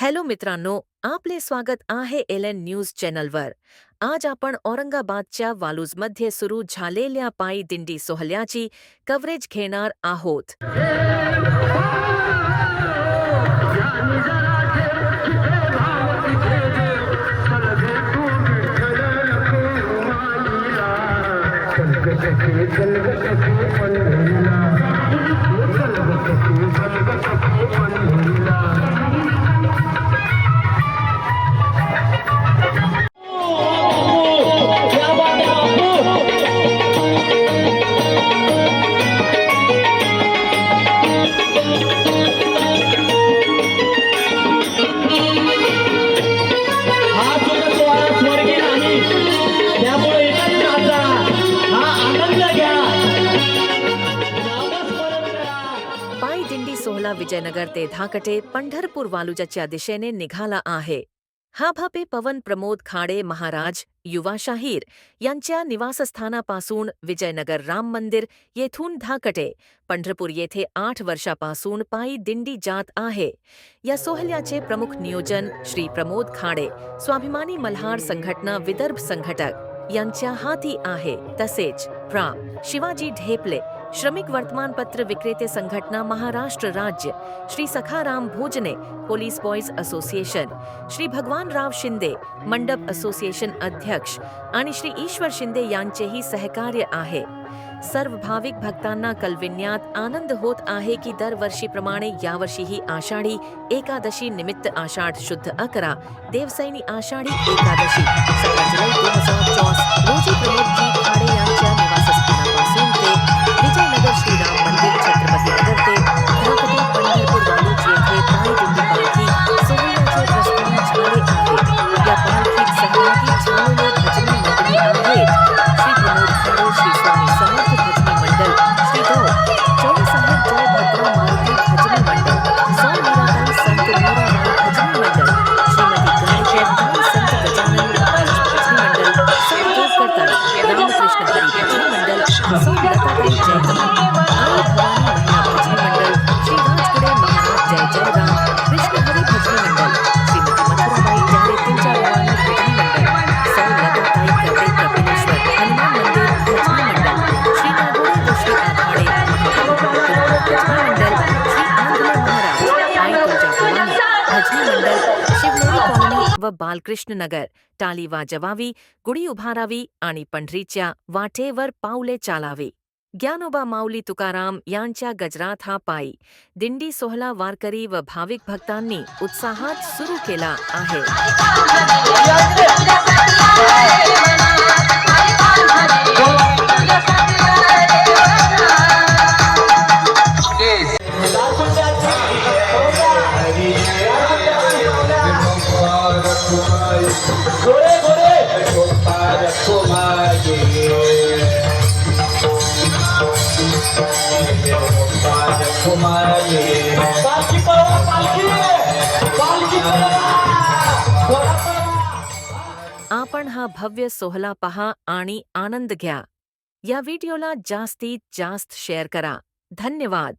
Hello मित्रांनो, आपले स्वागत आहे एल एन न्यूज़ चॅनलवर. आज आपण औरंगाबादच्या वालूजमध्ये सुरू झालेल्या पायी दिंडी सोहळ्याची कव्हरेज घेणार आहोत. दिंडी विजयनगर ते धाकटे पंढरपूर वालुजाच्या दिशेने निघाला आहे. हा भापे पवन प्रमोद खाडे महाराज युवा शाहीर यांच्या निवासस्थानापासून विजयनगर राम मंदिर येथून धाकटे पंढरपूर येथे आठ वर्षापासून पायी दिंडी जात आहे. या सोहल्याचे प्रमुख नियोजन श्री प्रमोद खाडे स्वाभिमानी मल्हार संघटना विदर्भ संघटक यांच्या हाती आहे. तसेच प्रा. शिवाजी ढेपले श्रमिक वर्तमानपत्र विक्रेते संघटना महाराष्ट्र राज्य, Shri Sakharam Bhojane police boys association Shri Bhagwanrao Shinde, मंडप असोसिएशन अध्यक्ष, आणि श्री ईश्वर शिंदे यांचेही सहकार्य आहे. सर्व भाविक भक्तांना कलविन्यात आनंद होत आहे की दरवर्षीप्रमाणे यावर्षीही आषाढी एकादशी निमित्त आषाढ शुद्ध अकरा, देवसैनी आषाढी एकादशी. सतरा जुलै दोन हज़ार चौस रोजी प्रमोदजी खाडे श्री गौ जय जय भद्रा मारुती भजनी मंडळ सौ मीराबाई संत मीराबाई भजनी मंडळ श्रीमती गायकवाड संत गजानन महाराज भजनी मंडळ सौ देवकर्ता रामकृष्ण हरी भजनी मंडळ सौ लताबाई जयकमल आई भजनी शिवनेरी कॉलनी व बालकृष्ण नगर टाळी वाजवावी गुढी उभारावी आणि पंढरीच्या वाटेवर पावले चालावी ज्ञानोबा माऊली तुकाराम यांच्या गजरात हा पायी दिंडी सोहळा वारकरी व भाविक भक्तांनी उत्साहात सुरू केला आहे आपण हा भव्य सोहळा पहा आणि आनंद घ्या. या व्हिडिओला जास्तीत जास्त शेअर करा. धन्यवाद.